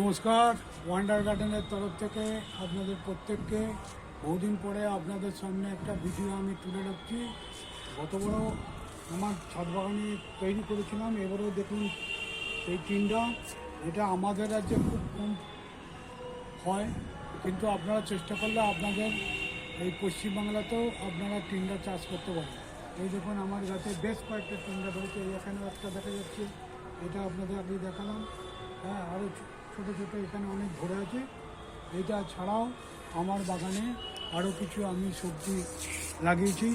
নমস্কার ওয়ান্ডার গার্ডেনের তরফ থেকে আপনাদের প্রত্যেককে বহুদিন পরে আপনাদের সামনে একটা ভিডিও আমি তুলে রাখছি গত বড় আমার ছাদ বাগানে তৈরি করেছিলাম, এবারেও দেখুন এই টিনটা এটা আমাদের রাজ্যে খুব কম হয়, কিন্তু আপনারা চেষ্টা করলে আপনাদের এই পশ্চিমবাংলাতেও আপনারা টিন্ডা চাষ করতে পারেন। এই দেখুন, আমার গাছে বেশ কয়েকটা টিন্ডা ধরেছে, এই এখানে একটা দেখা যাচ্ছে, এটা আপনাদের আগে দেখালাম। ছোটো ছোটো, এখানে অনেক ধরে আছে। এটা ছাড়াও আমার বাগানে আরও কিছু আমি সবজি লাগিয়েছি।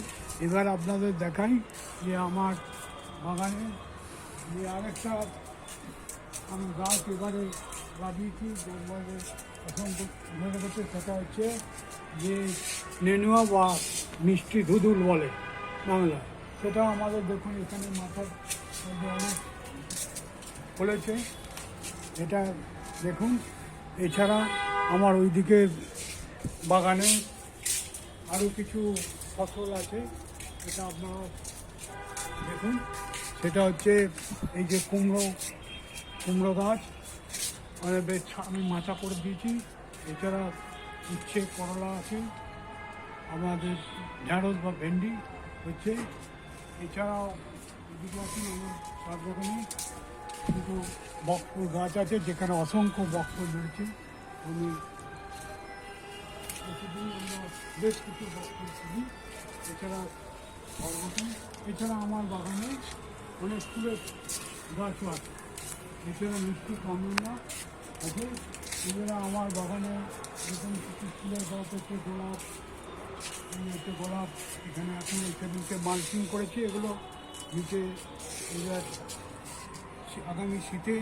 এবার আপনাদের দেখাই যে আমার বাগানে যে আরেকটা আমি গাছ এবারে লাগিয়েছি এবারে অসংখ্য ধরে গেছে সেটা হচ্ছে যে নেনুয়া বা মিষ্টি ধুদুল বলে বাংলায়। সেটা আমাদের দেখুন, এখানে মাথার অনেক ফলেছে। এটা দেখুন, এছাড়া আমার ওইদিকে বাগানে আরও কিছু ফসল আছে, এটা আপনারা দেখুন। সেটা হচ্ছে এই যে কুমড়ো কুমড়ো গাছ। মানে বেশ আমি মাচা করে দিয়েছি। এছাড়া উচ্ছে, করলা আছে। আমাদের ঢ্যাঁড়স বা ভেন্ডি হচ্ছে। এছাড়াও আমার সাত কিন্তু বকফুল গাছ আছে, যেখানে অসংখ্য বকফুল ধরেছে আমি বেশ কিছু বকফুল কিনি। এছাড়া এছাড়া আমার বাগানে অনেক ফুলের গাছও আছে। এছাড়া মিষ্টি কামড়া আছে। এছাড়া আমার বাগানে এরকম কিছু ফুলের গাছ আছে, গোলাপ হচ্ছে গোলাপ এখানে এখন এখানে মালচিং করেছি। এগুলো নিচে এবার আগামী শীতে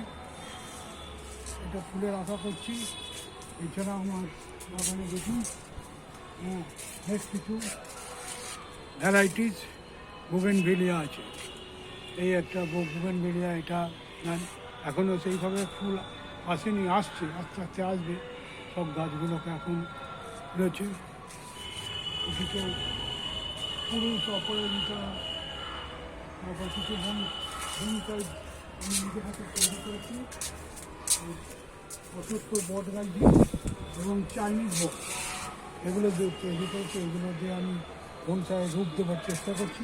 এটা ফুলের আশা করছি। এছাড়া আমার বাগানে দেখুন হ্যাঁ, বেশ কিছু ভ্যারাইটিস বুগেনভেলিয়া আছে। এই একটা বুগেনভেলিয়া এটা এখনও সেইভাবে ফুল আসেনি আসছে আস্তে আস্তে আসবে। সব গাছগুলোকে এখন রয়েছে। এদিকে পুরুষ অপরাজিতা কিছু ভূমিকায় আমি নিজের হাতে তৈরি করেছি অসুস্থ বট এবং চাইনিজ বট এগুলো তৈরি করেছি এগুলো দিয়ে আমি বনসায় রূপ দেওয়ার চেষ্টা করছি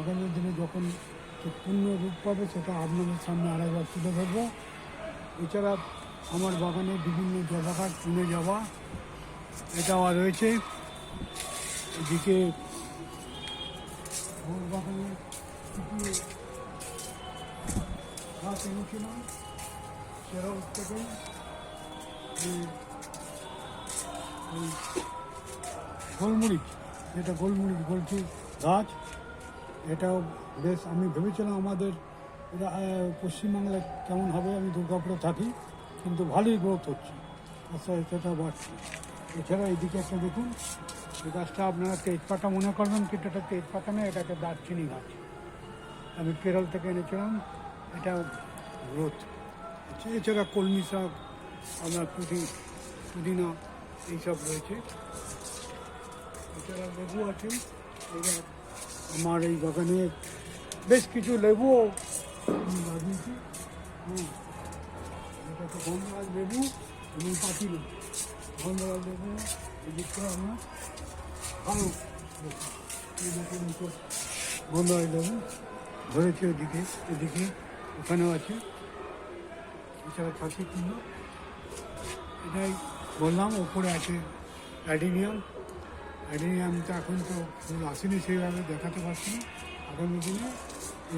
আগামী দিনে যখন পূর্ণ রূপ পাবে সেটা আপনাদের সামনে আরেকবার তুলে ধরবো এছাড়া আমার বাগানে বিভিন্ন গাছ চুনে যাওয়া এটাও রয়েছে এদিকে বাগানে গাছ এনেছিলাম সেরাও থেকে গোলমরিচ, যেটা গোলমরিচ বলছি, গাছ, এটাও বেশ, আমি ভেবেছিলাম আমাদের এটা পশ্চিমবাংলায় কেমন হবে, আমি দুর্গাপুরে থাকি, কিন্তু ভালোই গ্রোথ হচ্ছে। আস্তে এটা বাড়ছে। এছাড়া এইদিকে একটা দেখুন এই গাছটা আপনারা তেজপাতা মনে করবেন কিন্তু এটা তেজপাতা নয় এটা একটা দারচিনি গাছ। আমি কেরল থেকে এনেছিলাম এটা গ্রোথ এছাড়া কলমি শাক আপনার পুদি, পুদিনা, এইসব রয়েছে। এছাড়া লেবু আছে। এবার আমার এই বাগানে বেশ কিছু লেবুও লাগিয়েছি। হ্যাঁ এটা তো গন্ধরাজ লেবু এবং পাতি লেবু গন্ধরাজ লেবু, এই দিকটা আমার, ভালো গন্ধরাজ লেবু ধরেছে ওদিকে এদিকে, ওখানেও আছে। এছাড়া পাখি কিন্তু এটাই বললাম, ওপরে আছে অ্যাডিনিয়াম তো এখন তো ফুল আসেনি সেইভাবে দেখাতে পারছি না। আগামী দিনে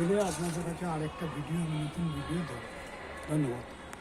এলে আপনাদের কাছে আরেকটা ভিডিও, নতুন ভিডিও দেবো। ধন্যবাদ।